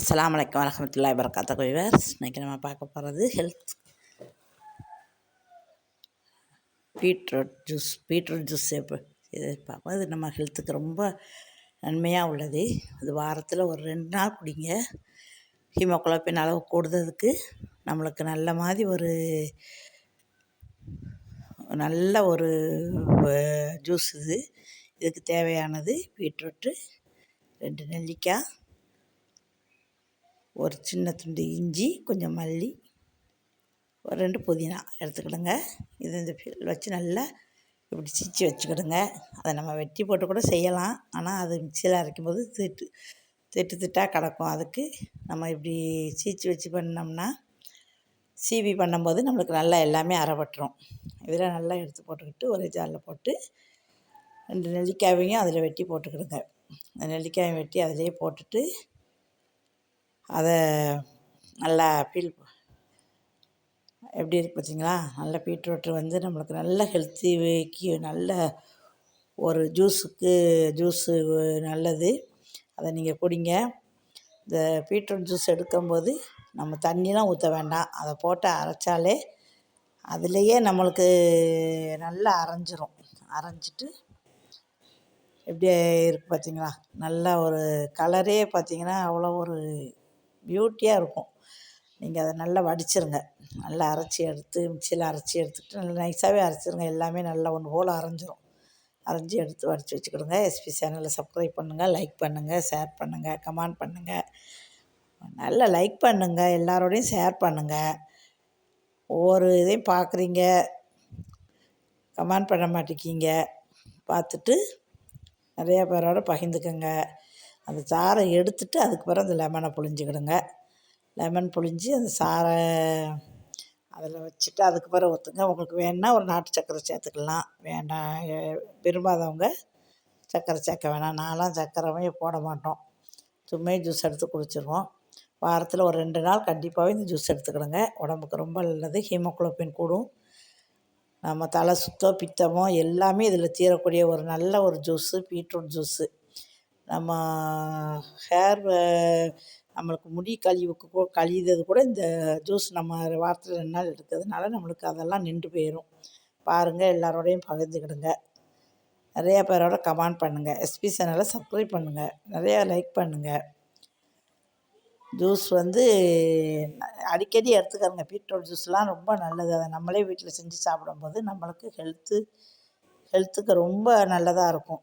அஸ்லாம் வலைக்கம் வரஹமத்துல்லாஹி வரகாத்த விவர்ஸ் இன்றைக்கி நம்ம பார்க்க போகிறது health. Beetroot juice beetroot juice எப்போ இது பார்ப்போம் இது நம்ம ஹெல்த்துக்கு ரொம்ப நன்மையாக உள்ளது. இது வாரத்தில் ஒரு ரெண்டு நாள் குடிங்க. ஹீமோகுளோபின் அளவு கூடுறதுக்கு நம்மளுக்கு நல்ல மாதிரி ஒரு நல்ல ஒரு ஜூஸ் இது. இதுக்கு தேவையானது பீட்ரூட்டு ரெண்டு நெல்லிக்காய் ஒரு சின்ன துண்டு இஞ்சி கொஞ்சம் மல்லி ஒரு ரெண்டு புதினா எடுத்துக்கிடுங்க. இது இந்த வச்சு நல்லா இப்படி சிச்சு வச்சுக்கிடுங்க. அதை நம்ம வெட்டி போட்டு கூட செய்யலாம். ஆனால் அது மிக்சியில் அரைக்கும் போது திட்டு திட்டு திட்டாக கிடக்கும். அதுக்கு நம்ம இப்படி சீச்சு வச்சு பண்ணோம்னா சீவி பண்ணும்போது நம்மளுக்கு நல்லா எல்லாமே அரைப்பட்டுரும் இதில் நல்லா எடுத்து போட்டுக்கிட்டு ஒரே ஜாரில் போட்டு ரெண்டு நெல்லிக்காயையும் அதில் வெட்டி போட்டுக்கிடுங்க. அந்த நெல்லிக்காயை வெட்டி அதிலே போட்டுட்டு அதை நல்லா ஃபீல் எப்படி இருக்குது பார்த்தீங்களா நல்ல பீட்ரூட் வந்து நம்மளுக்கு நல்ல ஹெல்த்திக்கு நல்ல ஒரு ஜூஸுக்கு ஜூஸு நல்லது. அதை நீங்கள் குடிங்க. இந்த பீட்ரூட் ஜூஸ் எடுக்கும்போது நம்ம தண்ணிலாம் ஊற்ற வேண்டாம். அதை போட்டு அரைச்சாலே அதுலேயே நம்மளுக்கு நல்லா அரைஞ்சிரும். அரைஞ்சிட்டு எப்படி இருக்குது பார்த்தீங்களா நல்லா ஒரு கலரே பார்த்தீங்கன்னா அவ்வளோ ஒரு பியூட்டியாக இருக்கும். நீங்கள் அதை நல்லா வடிச்சிருங்க. நல்லா அரைச்சி எடுத்து மிக்சியில் அரைச்சி எடுத்துகிட்டு நல்லா நைஸாகவே அரைச்சிருங்க. எல்லாமே நல்லா ஒன்று போல் அரைஞ்சிரும். அரைஞ்சி எடுத்து வடித்து வச்சுக்கிடுங்க. எஸ்பி சேனலில் சப்ஸ்கிரைப் பண்ணுங்கள் லைக் பண்ணுங்கள் ஷேர் பண்ணுங்கள் கமெண்ட் பண்ணுங்கள் நல்லா லைக் பண்ணுங்கள் எல்லாரோடையும் ஷேர் பண்ணுங்கள் ஒவ்வொரு இதையும் பார்க்குறீங்க கமெண்ட் பண்ண மாட்டேங்கிங்க பார்த்துட்டு நிறையா பேரோட பகிர்ந்துக்கங்க. அந்த சாறை எடுத்துட்டு அதுக்கு பிறகு அந்த லெமனை புழிஞ்சிக்கிடுங்க. லெமன் புழிஞ்சி அந்த சாறை அதில் வச்சுட்டு அதுக்கு பிறகு ஊற்றுங்க. உங்களுக்கு வேணுன்னா ஒரு நாட்டு சக்கரை சேர்த்துக்கலாம். வேண்டாம் விரும்பாதவங்க சக்கரை சேர்க்க வேணாம். நான்லாம் சக்கரவே போட மாட்டோம். சும்மா ஜூஸ் எடுத்து குடிச்சிருவோம். வாரத்தில் ஒரு ரெண்டு நாள் கண்டிப்பாகவே இந்த ஜூஸ் எடுத்துக்கிடுங்க. உடம்புக்கு ரொம்ப நல்லது. ஹீமோக்ளோபின் கூடும். நம்ம தலை சுத்தம் பித்தமோ எல்லாமே இதில் தீரக்கூடிய ஒரு நல்ல ஒரு ஜூஸு பீட்ரூட் ஜூஸு. நம்ம ஹேர் நம்மளுக்கு முடி கழிவுக்கு கழியுறது கூட இந்த ஜூஸ் நம்ம வாரத்தில் ரெண்டு நாள் எடுக்கிறதுனால நம்மளுக்கு அதெல்லாம் நின்று போயிடும் பாருங்கள் எல்லாரோடையும் பகிர்ந்துக்கிடுங்க. நிறையா பேரோட கமெண்ட் பண்ணுங்கள் எஸ்பி சேனலை சப்ஸ்கிரைப் பண்ணுங்கள் நிறையா லைக் பண்ணுங்கள் ஜூஸ் வந்து அடிக்கடி எடுத்துக்கிறங்க பீட்ரூட் ஜூஸ்லாம் ரொம்ப நல்லது. அதை நம்மளே வீட்டில் செஞ்சு சாப்பிடும்போது நம்மளுக்கு ஹெல்த்து ஹெல்த்துக்கு ரொம்ப நல்லதாக இருக்கும்.